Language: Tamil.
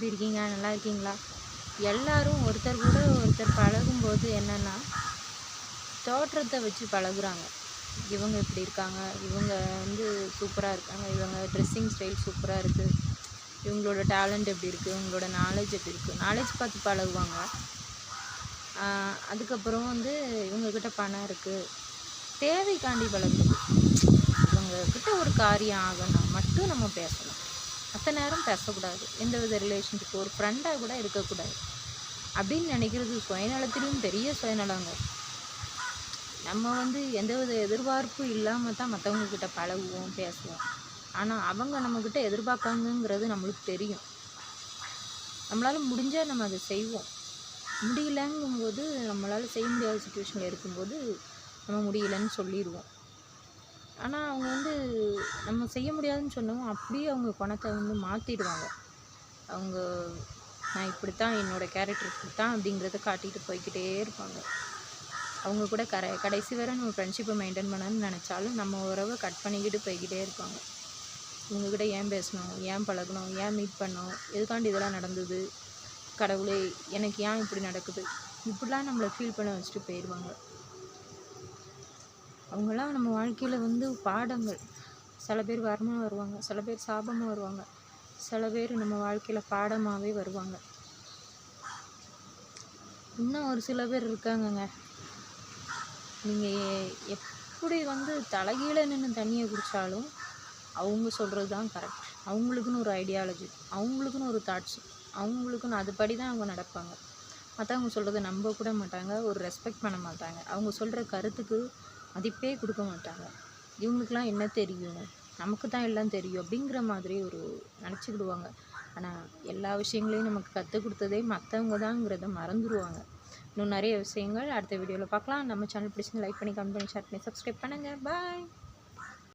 எப்படி இருக்கீங்க? நல்லா இருக்கீங்களா? எல்லாரும் ஒருத்தர் கூட ஒருத்தர் பழகும்போது என்னென்னா தோற்றத்தை வச்சு பழகுறாங்க. இவங்க இப்படி இருக்காங்க இவங்க வந்து சூப்பராக இருக்காங்க இவங்க ட்ரெஸ்ஸிங் ஸ்டைல் சூப்பராக இருக்குது இவங்களோட டேலண்ட் எப்படி இருக்குது இவங்களோட நாலேஜ் எப்படி இருக்குது நாலேஜ் பார்த்து பழகுவாங்க. அதுக்கப்புறம் வந்து இவங்கக்கிட்ட பணம் இருக்குது தேவைக்காண்டி பழகுது இவங்கக்கிட்ட ஒரு காரியம் ஆகணும் மட்டும் நம்ம பேசணும். மற்ற நேரம் பேசக்கூடாது. எந்த வித ரிலேஷன்ஷிப் ஒரு ஃப்ரெண்டாக கூட இருக்கக்கூடாது. அப்படின்னு நினைக்கிறது சுயநலத்திலையும் பெரிய சுயநலங்க. நம்ம வந்து எந்த வித எதிர்பார்ப்பும் இல்லாமல் தான் மற்றவங்கக்கிட்ட பழகுவோம் பேசுவோம். ஆனால் அவங்க நம்மக்கிட்ட எதிர்பார்க்காங்கங்கிறது நம்மளுக்கு தெரியும். நம்மளால் முடிஞ்சால் நம்ம அதை செய்வோம். முடியலங்கும்போது நம்மளால் செய்ய முடியாத சுச்சுவேஷனில் இருக்கும்போது நம்ம முடியலன்னு சொல்லிடுவோம். ஆனால் அவங்க வந்து நம்ம செய்ய முடியாதுன்னு சொன்னோம் அப்படியே அவங்க குணத்தை வந்து மாற்றிடுவாங்க அவங்க நான் இப்படித்தான் என்னோடய கேரக்டர் இப்படித்தான் அப்படிங்கிறத காட்டிகிட்டு போய்க்கிட்டே இருப்பாங்க. அவங்க கூட கரை கடைசி வரை நம்ம ஃப்ரெண்ட்ஷிப்பை மெயின்டைன் பண்ணணும்னு நினச்சாலும் நம்ம உறவை கட் பண்ணிக்கிட்டு போய்க்கிட்டே இருப்பாங்க. இவங்கக்கிட்ட ஏன் பேசணும் ஏன் பழகணும் ஏன் மீட் பண்ணோம் எதுக்காண்டி இதெல்லாம் நடந்தது? கடவுளே எனக்கு ஏன் இப்படி நடக்குது? இப்படிலாம் நம்மளை ஃபீல் பண்ண வச்சுட்டு போயிடுவாங்க அவங்களாம் நம்ம வாழ்க்கையில் வந்து பாடங்கள். சில பேர் வரமாக வருவாங்க சில பேர் சாபமாக வருவாங்க சில பேர் நம்ம வாழ்க்கையில் பாடமாகவே வருவாங்க. இன்னும் ஒரு சில பேர் இருக்காங்கங்க. நீங்கள் எப்படி வந்து தலைகீழ நின்று தண்ணியை குடித்தாலும் அவங்க சொல்கிறது தான் கரெக்ட் அவங்களுக்குன்னு ஒரு ஐடியாலஜி அவங்களுக்குன்னு ஒரு தாட்ஸ் அவங்களுக்குன்னு அதுபடி தான் அவங்க நடப்பாங்க. மற்றவங்க சொல்கிறத நம்ப கூட மாட்டாங்க ஒரு ரெஸ்பெக்ட் பண்ண மாட்டாங்க. அவங்க சொல்கிற கருத்துக்கு மதிப்பே கொடுக்க மாட்டாங்க. இவங்களுக்குலாம் என்ன தெரியும்? நமக்கு தான் எல்லாம் தெரியும் அப்படிங்கிற மாதிரி ஒரு நினச்சிக்கிடுவாங்க. ஆனால் எல்லா விஷயங்களையும் நமக்கு கற்றுக் கொடுத்ததே மற்றவங்க தாங்கிறத மறந்துடுவாங்க இன்னும் நிறைய விஷயங்கள் அடுத்த வீடியோவில் பார்க்கலாம். நம்ம சேனல் பிடிச்சிருந்து லைக் பண்ணி கமெண்ட் பண்ணி ஷேர் பண்ணி சப்ஸ்கிரைப் பண்ணுங்கள் பாய்